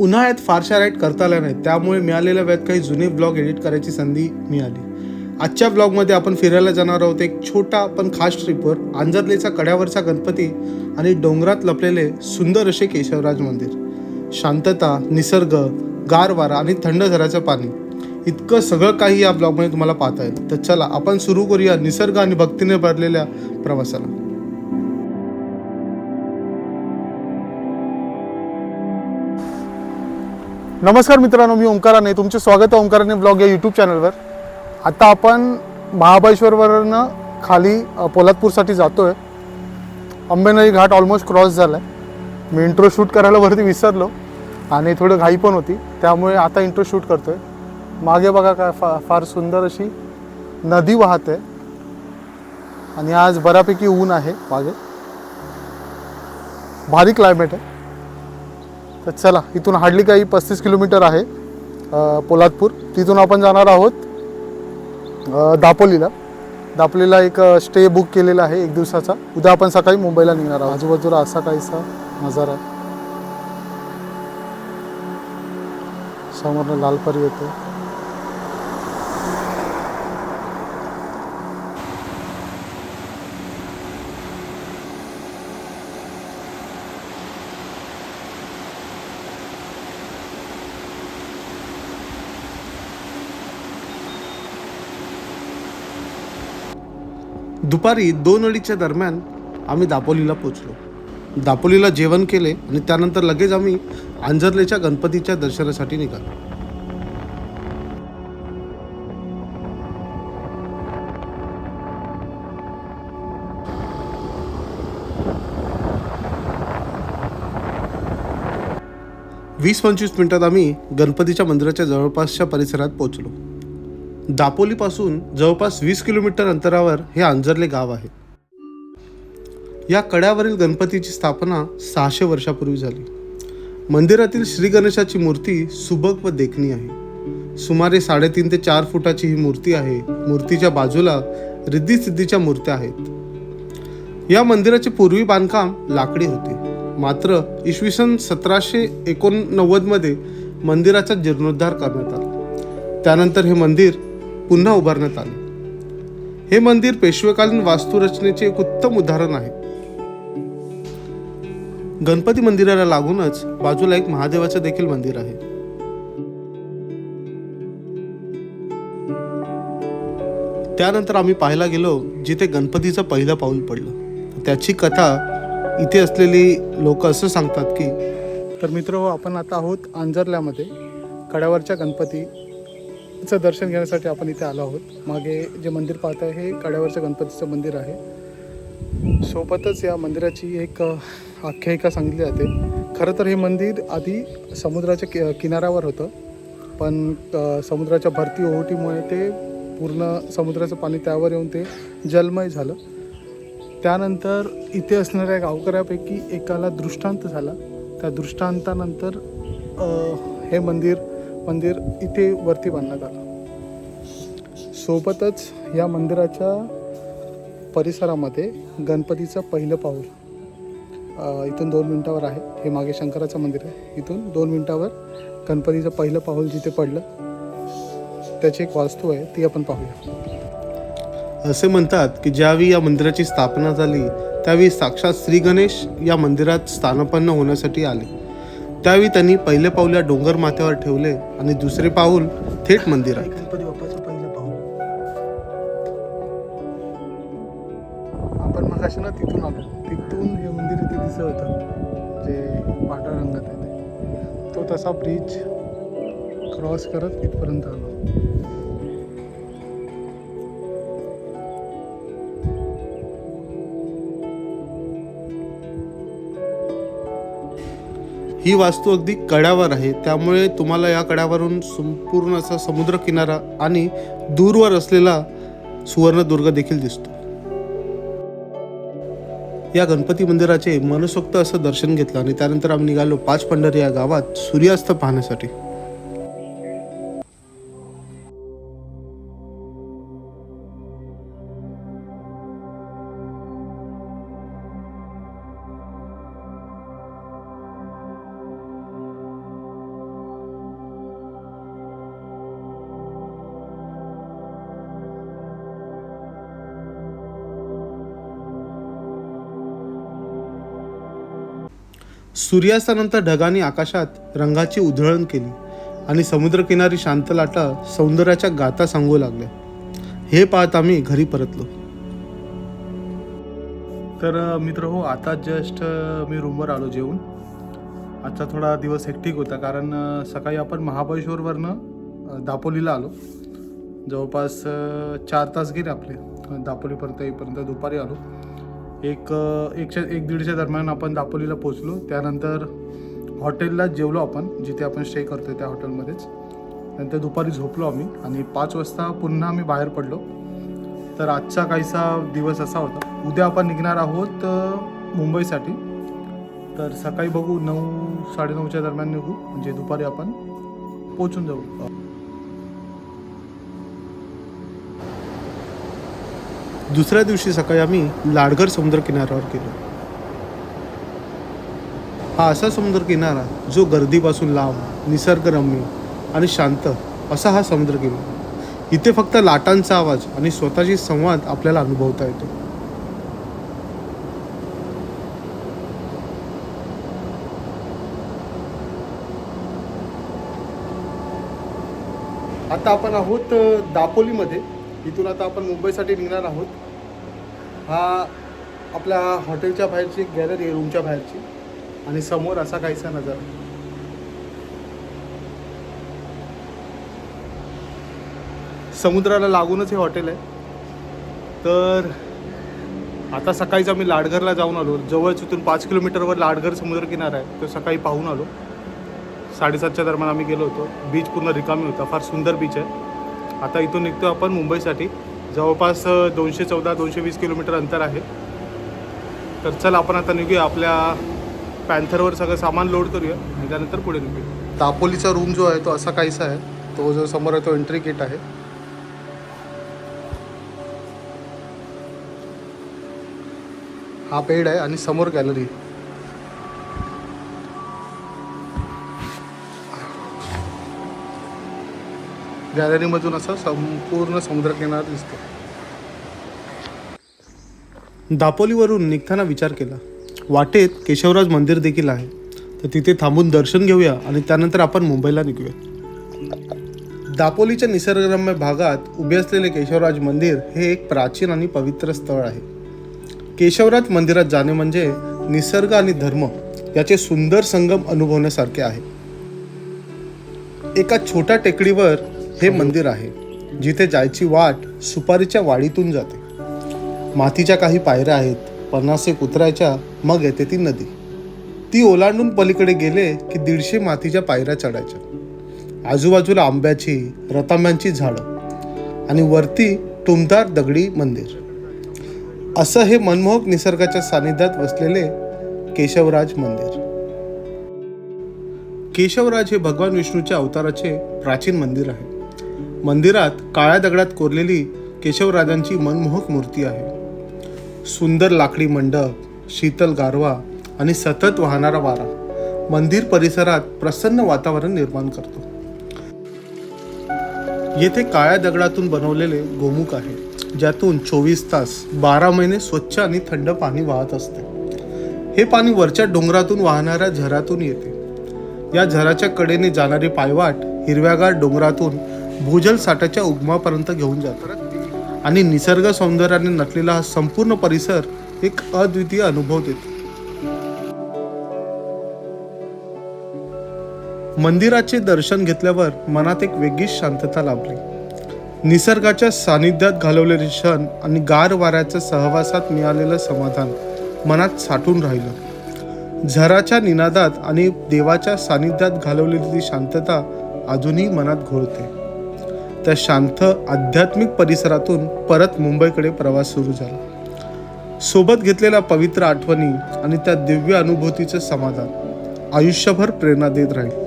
उन्हाळ्यात फारशा राईड करता आल्या नाहीत. त्यामुळे मिळालेल्या वेळात काही जुने ब्लॉग एडिट करायची संधी मिळाली. आजच्या ब्लॉगमध्ये आपण फिरायला जाणार आहोत एक छोटा पण खास ट्रिपवर आंजरलेचा कड्यावरचा गणपती आणि डोंगरात लपलेले सुंदर असे केशवराज मंदिर. शांतता निसर्ग गार वारा आणि थंड झऱ्याचं पाणी. इतकं सगळं काही या ब्लॉगमध्ये तुम्हाला पाहता येईल. तर चला आपण सुरू करूया निसर्ग आणि भक्तीने भरलेल्या प्रवासाला. नमस्कार मित्रांनो मी ओंकाराने. तुमचे स्वागत आहे ओंकाराने ब्लॉग या यूट्यूब चॅनलवर आता आपण महाबळेश्वरवरनं खाली पोलादपूरसाठी जातो आहे अंबेनळी घाट ऑलमोस्ट क्रॉस झाला आहे मी इंट्रो शूट करायला वरती विसरलो आणि थोडं घाई पण होती. त्यामुळे आता इंट्रो शूट करतो आहे मागे बघा काय फा फार सुंदर अशी नदी वाहते. आणि आज बऱ्यापैकी ऊन आहे मागे. भारी क्लायमेट आहे. तर चला इथून हार्डली काही पस्तीस किलोमीटर आहे पोलादपूर. तिथून आपण जाणार आहोत दापोलीला. दापोलीला एक स्टे बुक केलेला आहे एक दिवसाचा. उद्या आपण सकाळी मुंबईला निघणार आहोत. आजूबाजूला असा काहीसा नजारा आहे. समोरनं लालपरी येतो दुपारी दोन अडीचच्या दरम्यान आम्ही दापोलीला पोचलो. दापोलीला जेवण केले आणि त्यानंतर लगेच आम्ही आंजर्लेच्या गणपतीच्या दर्शनासाठी निघालो. वीस पंचवीस मिनिटात आम्ही गणपतीच्या मंदिराच्या जवळपासच्या परिसरात पोचलो. दापोलीपासून जवळपास वीस किलोमीटर अंतरावर हे अंजरले गाव आहे. या कड्यावरील गणपतीची स्थापना सहाशे वर्षापूर्वी झाली. मंदिरातील श्री गणेशाची मूर्ती सुबक व देखणी आहे. सुमारे साडेतीन ते चार फुटाची ही मूर्ती आहे. मूर्तीच्या बाजूला रिद्धी सिद्धीच्या मूर्त्या आहेत. या मंदिराचे पूर्वी बांधकाम लाकडी होते. मात्र इसवी सन सतराशे एकोणनव्वदमध्ये मंदिराचा जीर्णोद्धार करण्यात आला. त्यानंतर हे मंदिर पुन्हा उभारण्यात आले. हे मंदिर पेशवेकालीन वास्तुरचनेचे एक उत्तम उदाहरण आहे. गणपती मंदिराला लागूनच बाजूला एक महादेवाचं देखील मंदिर आहे. त्यानंतर आम्ही पाहायला गेलो जिथे गणपतीचं पहिलं पाऊल पडलं. त्याची कथा इथे असलेली लोक असं सांगतात की तर मित्र आपण आता आहोत आंजरल्यामध्ये कड्यावरच्या गणपती गणपतीचं दर्शन घेण्यासाठी आपण इथे आलो आहोत. मागे जे मंदिर पाहत आहे हे कड्यावरच्या गणपतीचं मंदिर आहे. सोबतच या मंदिराची एक आख्यायिका सांगितली जाते. खरं तर हे मंदिर आधी समुद्राच्या कि किनाऱ्यावर होतं. पण समुद्राच्या भरती ओहोटीमुळे ते पूर्ण समुद्राचं पाणी त्यावर येऊन ते जलमय झालं. त्यानंतर इथे असणाऱ्या गावकऱ्यापैकी एकाला दृष्टांत झाला. त्या दृष्टांतानंतर हे मंदिर मंदिर इथे वरती बांधण्यात आलं. सोबतच या मंदिराच्या परिसरामध्ये गणपतीचं पहिलं पाऊल इथून दोन मिनटावर आहे. हे मागे शंकराचं मंदिर आहे. इथून दोन मिनटावर गणपतीचं पहिलं पाऊल जिथे पडलं त्याची एक वास्तू आहे ती आपण पाहूया. असे म्हणतात की ज्यावेळी या मंदिराची स्थापना झाली त्यावेळी साक्षात श्री गणेश या मंदिरात स्थानपन्न होण्यासाठी आले. त्यावेळी त्यांनी पहिले पाऊल या डोंगर माथ्यावर ठेवले आणि दुसरे पाऊल थेट मंदिरात. पाऊल आपण मग ना तिथून आलो. तिथून हे मंदिर इथे दिसत होतं जे पांढऱ्या रंगात आहे तो. तसा ब्रिज क्रॉस करत इथपर्यंत आलो. ही वास्तू अगदी कड्यावर आहे. त्यामुळे तुम्हाला या कड्यावरून संपूर्ण असा समुद्र किनारा आणि दूरवर असलेला सुवर्णदुर्ग देखील दिसतो. या गणपती मंदिराचे मनसोक्त असं दर्शन घेतलं आणि त्यानंतर आम्ही निघालो पाच पंढरी या गावात सूर्यास्त पाहण्यासाठी. सूर्यास्तानंतर ढगांनी आकाशात रंगाची उधळण केली आणि समुद्रकिनारी शांत लाटा सौंदर्याच्या गाथा सांगू लागल्या. हे पाहत आम्ही घरी परतलो. तर मित्र हो आता जस्ट मी रूमवर आलो जेवून. आजचा थोडा दिवस हेक्टिक होता कारण सकाळी आपण महाबळेश्वरवरनं दापोलीला आलो. जवळपास चार तास गेले आपले. दापोलीपर्यंत येईपर्यंत दुपारी आलो. एक एकशे एक दीडच्या दरम्यान आपण दापोलीला पोचलो त्यानंतर हॉटेलला जेवलो आपण जिथे आपण स्टे करतो त्या हॉटेलमध्येच. नंतर दुपारी झोपलो आम्ही आणि पाच वाजता पुन्हा आम्ही बाहेर पडलो. तर आजचा काहीसा दिवस असा होता. उद्या आपण निघणार आहोत मुंबईसाठी. तर सकाळी बघू नऊ साडेनऊच्या दरम्यान निघू. म्हणजे दुपारी आपण पोचून जाऊ. दुसऱ्या दिवशी सकाळी आम्ही लाडघर समुद्र किनाऱ्यावर गेलो. हा असा समुद्र किनारा जो गर्दीपासून लांब निसर्गरम्य आणि शांत असा हा समुद्र किनारा. इथे फक्त लाटांचा आवाज आणि स्वतःची संवाद आपल्याला अनुभवता येतो. आता आपण आहोत दापोलीमध्ये. इथून आता आपण मुंबईसाठी निघणार आहोत. हा आपल्या हॉटेलच्या बाहेरची एक गॅलरी आहे रूमच्या बाहेरची. आणि समोर असा काहीसा नजारा. समुद्राला लागूनच हे हॉटेल आहे. तर आता सकाळीच आम्ही लाडघरला जाऊन आलो. जवळच इथून पाच किलोमीटरवर लाडघर समुद्र किनारा आहे. तो सकाळी पाहून आलो. साडेसातच्या दरम्यान आम्ही गेलो होतो. बीच पूर्ण रिकामी होता. फार सुंदर बीच आहे. आता इथून निघतो आपण मुंबईसाठी. जवळपास दोनशे चौदा दोनशे वीस किलोमीटर अंतर आहे. तर चल आपण आता निघूया. आपल्या पॅन्थरवर सगळं सामान लोड करूया आणि त्यानंतर पुढे निघूया. दापोलीचा रूम जो आहे तो असा काहीसा आहे. तो जो समोर आहे तो एंट्री गेट आहे. हा पेड आहे आणि समोर गॅलरी गॅलरीमधून असा संपूर्ण समुद्रकिनारा दिसतो. दापोलीवरून निघताना विचार केला. वाटेत केशवराज मंदिर देखील आहे. तर तिथे थांबून दर्शन घेऊया आणि त्यानंतर आपण मुंबईला निघूया दापोलीच्या निसर्गरम्य भागात उभे असलेले केशवराज मंदिर हे एक प्राचीन आणि पवित्र स्थळ आहे. केशवराज मंदिरात जाणे म्हणजे निसर्ग आणि धर्म याचे सुंदर संगम अनुभवण्यासारखे आहे. एका छोट्या टेकडीवर हे मंदिर आहे जिथे जायची वाट सुपारीच्या वाडीतून जाते. मातीच्या काही पायऱ्या आहेत पन्नास एक उतरायच्या मग येते ती नदी. ती ओलांडून पलीकडे गेले की दीडशे मातीच्या पायऱ्या चढायच्या. आजूबाजूला आंब्याची रतांब्यांची झाडं आणि वरती टुमदार दगडी मंदिर. असं हे मनमोहक निसर्गाच्या सानिध्यात वसलेले केशवराज मंदिर. केशवराज हे भगवान विष्णूच्या अवताराचे प्राचीन मंदिर आहे. मंदिरात काळ्या दगडात कोरलेली केशवराजांची मनमोहक मूर्ती आहे. सुंदर लाकडी मंडप शीतल गारवा आणि सतत वाहणारा वारा मंदिर परिसरात प्रसन्न वातावरण निर्माण करतो. येथे काळ्या दगडातून बनवलेले गोमुख आहे. ज्यातून चोवीस तास बारा महिने स्वच्छ आणि थंड पाणी वाहत असते. हे पाणी वरच्या डोंगरातून वाहणाऱ्या झरातून येते. या झराच्या कडेने जाणारी पायवाट हिरव्यागार डोंगरातून भूजल साठाच्या उगमापर्यंत घेऊन जातात. आणि निसर्ग सौंदर्याने नटलेला हा संपूर्ण परिसर एक अद्वितीय अनुभव देतो. मंदिराचे दर्शन घेतल्यावर मनात एक वेगळीच शांतता लाभली. निसर्गाच्या सानिध्यात घालवलेले क्षण आणि गार वाऱ्याच्या सहवासात मिळालेलं समाधान मनात साठून राहिलं. झराच्या निनादात आणि देवाच्या सानिध्यात घालवलेली शांतता अजूनही मनात घोळते. त्या शांत आध्यात्मिक परिसरातून परत मुंबईकडे प्रवास सुरू झाला. सोबत घेतलेल्या पवित्र आठवणी आणि त्या दिव्य अनुभूतीचं समाधान आयुष्यभर प्रेरणा देत राहील.